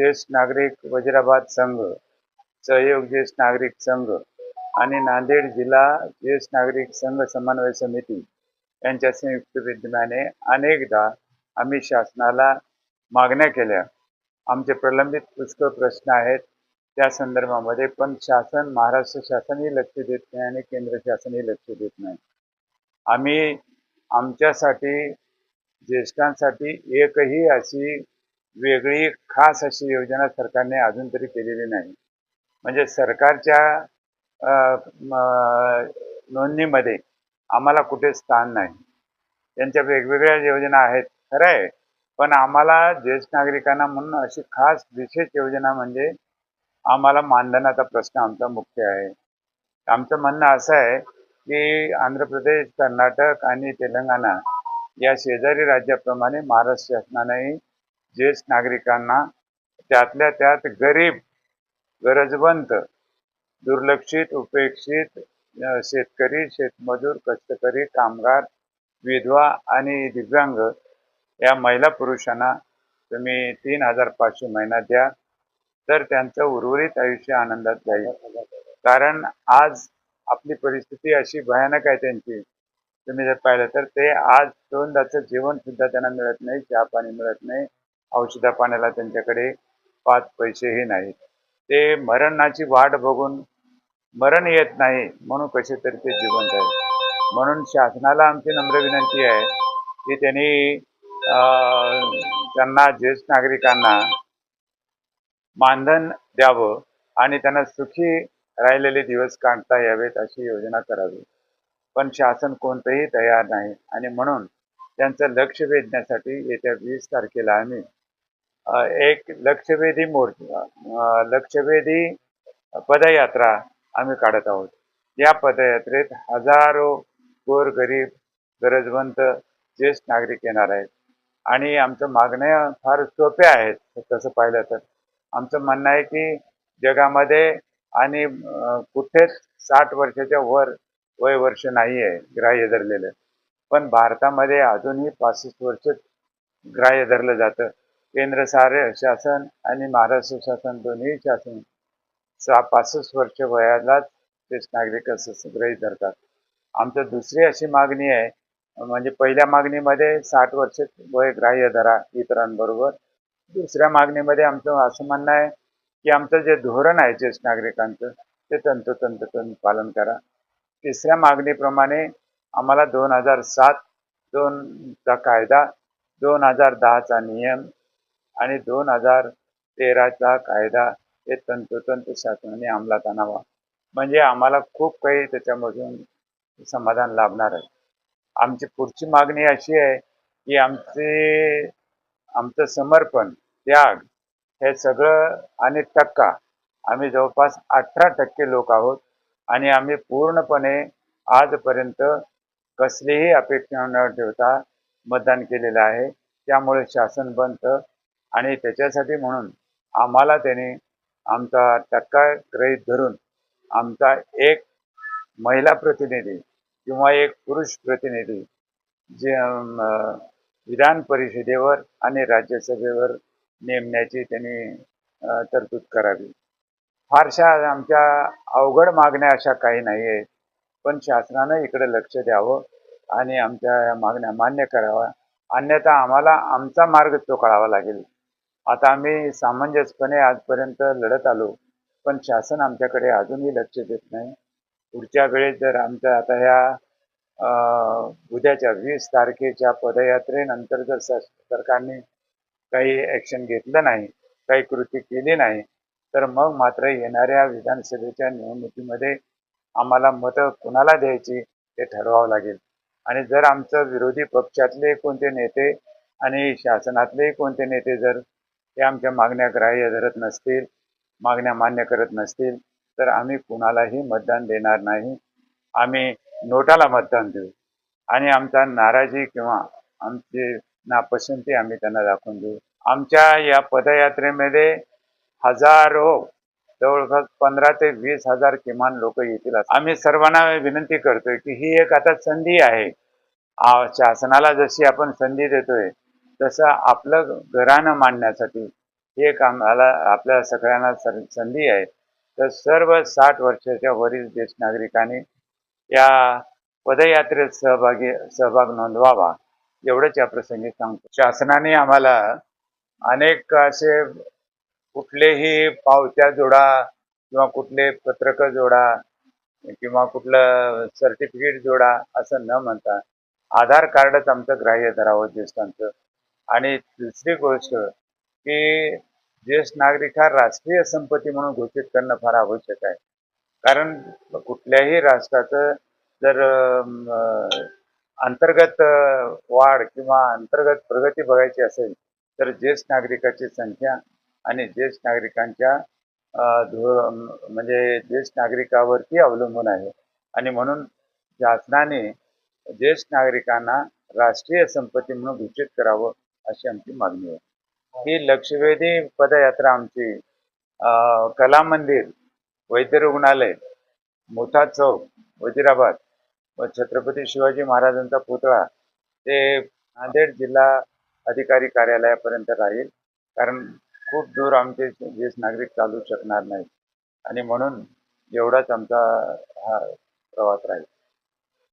ज्येष्ठ नागरिक वजिराबाद संघ सहयोग ज्येष्ठ नागरिक संघ आणि नांदेड जिल्हा ज्येष्ठ नागरिक संघ समन्वय समिती यांच्या संयुक्त विद्यमाने अनेकदा आम्ही शासनाला मागण्या केल्या. आमचे प्रलंबित पुष्कळ प्रश्न आहेत. त्या संदर्भामध्ये पण शासन महाराष्ट्र शासनही लक्ष देत नाही आणि केंद्र शासनही लक्ष देत नाही. आम्ही आमच्यासाठी ज्येष्ठांसाठी एकही अशी वेगळी खास अशी योजना सरकारने अजून तरी केलेली नाही. म्हणजे सरकारच्या नोंदणीमध्ये आम्हाला कुठे स्थान नाही. त्यांच्या वेगवेगळ्या योजना आहेत खरं आहे पण आम्हाला ज्येष्ठ नागरिकांना म्हणून अशी खास विशेष योजना म्हणजे आम्हाला मानधनाचा प्रश्न आमचा मुख्य आहे. आमचं म्हणणं असं आहे की आंध्र प्रदेश कर्नाटक आणि तेलंगणा या शेजारी राज्याप्रमाणे महाराष्ट्र शासनानेही ज्येष्ठ नागरिकांना त्यातल्या त्यात गरीब गरजवंत दुर्लक्षित उपेक्षित शेतकरी शेतमजूर कष्टकरी कामगार विधवा आणि दिव्यांग या महिला पुरुषांना तुम्ही तीन हजार पाचशे महिना द्या तर त्यांचं उर्वरित आयुष्य आनंदात जाईल. कारण आज आपली परिस्थिती अशी भयानक आहे त्यांची. तुम्ही जर पाहिलं तर ते आज दोनदाचं जेवण सुद्धा त्यांना मिळत नाही चहा पाणी मिळत नाही औषधा पाण्याला त्यांच्याकडे पाच पैसेही नाहीत. ते मरणाची वाट बघून मरण येत नाही म्हणून कसे तरी ते जिवंत आहे म्हणून शासनाला आमची नम्र विनंती आहे की त्यांनी अं, त्यांना ज्येष्ठ नागरिकांना मानधन द्यावं आणि त्यांना सुखी राहिलेले दिवस काढता यावेत अशी योजना करावी. पण शासन कोणतंही तयार नाही आणि म्हणून त्यांचं लक्ष वेधण्यासाठी येत्या वीस तारखेला आम्ही एक लक्षवेधी मोर्चा लक्षवेधी पदयात्रा आम्ही काढत आहोत. या पदयात्रेत हजारो गोरगरीब गरजवंत ज्येष्ठ नागरिक येणार आहेत. आणि आमचं मागण्या फार सोप्या आहेत तसं पाहिलं तर. आमचं म्हणणं आहे की जगामध्ये आणि कुठेच साठ वर्षाच्या वर वय वर्ष नाही आहे ग्राह्य धरलेलं. पण भारतामध्ये अजूनही पासष्ट वर्ष ग्राह्य धरलं जातं. केंद्र सारे शासन आणि महाराष्ट्र शासन दोन्ही शासन सहा पासष्ट वर्ष वयालाच ज्येष्ठ नागरिक असं गृहीत धरतात. आमचं दुसरी अशी मागणी आहे म्हणजे पहिल्या मागणीमध्ये साठ वर्ष वय ग्राह्य धरा इतरांबरोबर. दुसऱ्या मागणीमध्ये आमचं असं म्हणणं आहे की आमचं जे धोरण आहे ज्येष्ठ नागरिकांचं ते तंतोतंत तुम्ही पालन करा. तिसऱ्या मागणीप्रमाणे आम्हाला दोन हजार सात दोनचा कायदा दोन हजार दहाचा नियम आणि दोन हजार तेराचा कायदा हे तंतोतंत शासनाने अंमलात आणावा. म्हणजे आम्हाला खूप काही त्याच्यामधून समाधान लाभणार आहे. आमची पुढची मागणी अशी आहे की आमचे आमचं समर्पण त्याग हे सगळं आणि टक्का आम्ही जवळपास अठरा टक्के लोक आहोत आणि आम्ही पूर्णपणे आजपर्यंत कसलीही अपेक्षा न ठेवता मतदान केलेलं आहे. त्यामुळे शासन बनतं आणि त्याच्यासाठी म्हणून आम्हाला त्याने आमचा टक्का गृहीत धरून आमचा एक महिला प्रतिनिधी किंवा एक पुरुष प्रतिनिधी जे विधान परिषदेवर आणि राज्यसभेवर नेमण्याची त्यांनी तरतूद करावी. फारशा आमच्या अवघड मागण्या अशा काही नाही आहेत पण शासनानं इकडे लक्ष द्यावं आणि आमच्या या मागण्या मान्य कराव्या. अन्यथा आम्हाला आमचा मार्ग चोकाळावा लागेल. आता आम्ही सामंजस्यपणे आजपर्यंत लढत आलो पण शासन आमच्याकडे अजूनही लक्ष देत नाही. पुढच्या वेळेस जर आमच्या आता ह्या उद्याच्या वीस तारखेच्या पदयात्रेनंतर जर सरकारने काही ॲक्शन घेतलं नाही काही कृती केली नाही तर मग मात्र येणाऱ्या विधानसभेच्या निवडणुकीमध्ये आम्हाला मतं कुणाला द्यायची ते ठरवावं लागेल. आणि जर आमचं विरोधी पक्षातले कोणते नेते आणि शासनातले कोणते नेते जर ते आमच्या मागण्या ग्राह्य धरत नसतील मागण्या मान्य करत नसतील तर आम्ही कुणालाही मतदान देणार नाही. आम्ही नोटाला मतदान देऊ. आणि आमचा नाराजी किंवा आमची नापसंती आम्ही त्यांना दाखवून देऊ. आमच्या या पदयात्रेमध्ये हजारो जवळपास पंधरा ते वीस हजार किमान लोक येतील आम्ही सर्वांना विनंती करतोय की ही एक आता संधी आहे. शासनाला जशी आपण संधी देतोय तसं आपलं घराणं मांडण्यासाठी हे एक आम्हाला आपल्या सगळ्यांना सर संधी आहे. तर सर्व साठ वर्षाच्या वरील ज्येष्ठ नागरिकांनी या पदयात्रेत सहभागी सहभाग नोंदवावा एवढंच या प्रसंगी सांगतो. शासनाने आम्हाला अनेक असे कुठलेही पावत्या जोडा किंवा कुठले पत्रक जोडा किंवा कुठलं सर्टिफिकेट जोडा असं न म्हणता आधार कार्डच आमचं ग्राह्य धरावं ज्येष्ठांचं. आणि दुसरी गोष्ट की ज्येष्ठ नागरिक हा राष्ट्रीय संपत्ती म्हणून घोषित करणं फार आवश्यक आहे. कारण कुठल्याही राष्ट्राचं जर अंतर्गत वाढ किंवा अंतर्गत प्रगती बघायची असेल तर ज्येष्ठ नागरिकाची संख्या आणि ज्येष्ठ नागरिकांच्या म्हणजे ज्येष्ठ नागरिकावरती अवलंबून आहे. आणि म्हणून शासनाने ज्येष्ठ नागरिकांना राष्ट्रीय संपत्ती म्हणून घोषित करावं अशी आमची मागणी आहे. हो. ही. लक्षवेधी पदयात्रा आमची कला मंदिर वैद्य रुग्णालय मोठा चौक वजिराबाद व छत्रपती शिवाजी महाराजांचा पुतळा ते नांदेड जिल्हा अधिकारी कार्यालयापर्यंत राहील. कारण खूप दूर आमचे ज्येष्ठ नागरिक चालू शकणार नाहीत. आणि म्हणून एवढाच आमचा हा प्रवास राहील.